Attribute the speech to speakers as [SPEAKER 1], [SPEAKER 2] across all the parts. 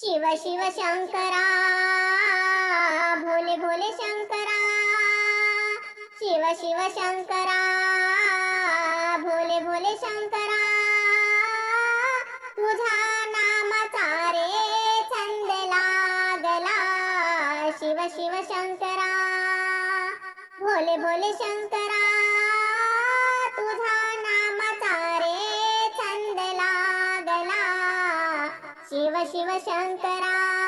[SPEAKER 1] शिव शिव शंकरा भोले भोले शंकरा शिव शिव शंकरा भोले भोले शंकरा तुझा नामाचा रे छंद लागला. शिव शिव शंकरा भोले भोले शंकरा शिव शिव शंकरा.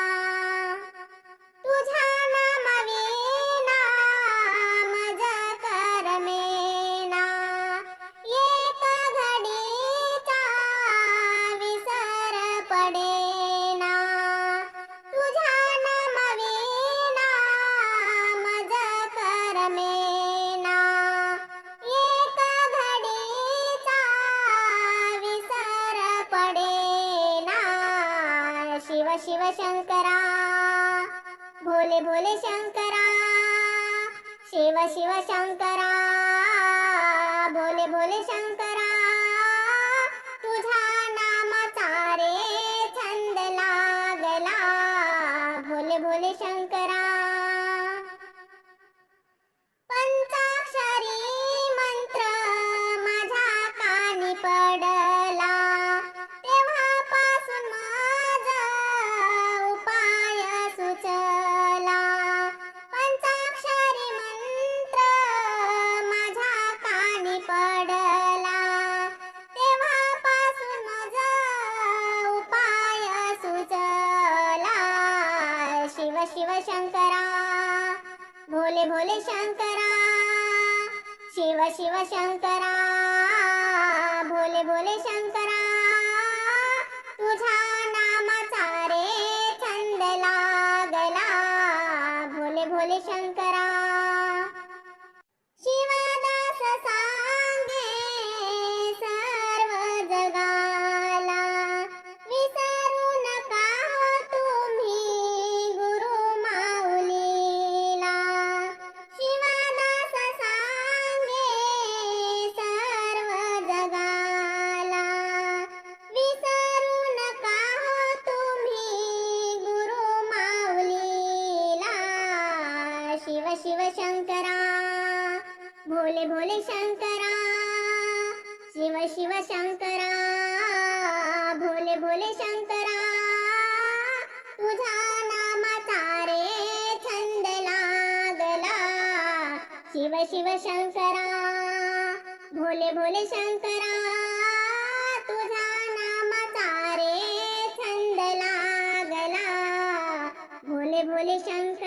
[SPEAKER 1] शिव शंकरा. भोले भोले शंकरा. शिव शिव शंकरा. भोले भोले शंकरा. तुझा नामाचा रे छंद लागला. भोले भोले शंकरा. शिव शंकरा भोले भोले शंकरा शिव शिव शंकरा भोले भोले शंकरा तुझा नामाचा रे छंद लागला. भोले भोले शंकरा शंकरा भोले भोले शंकरा शिव शिव शंकरा भोले भोले शंकरा तुझा नामाचा रे छंद लागला. शिव शिव शंकरा भोले भोले शंकरा तुझा नामाचा रे छंद लागला. भोले भोले शंकरा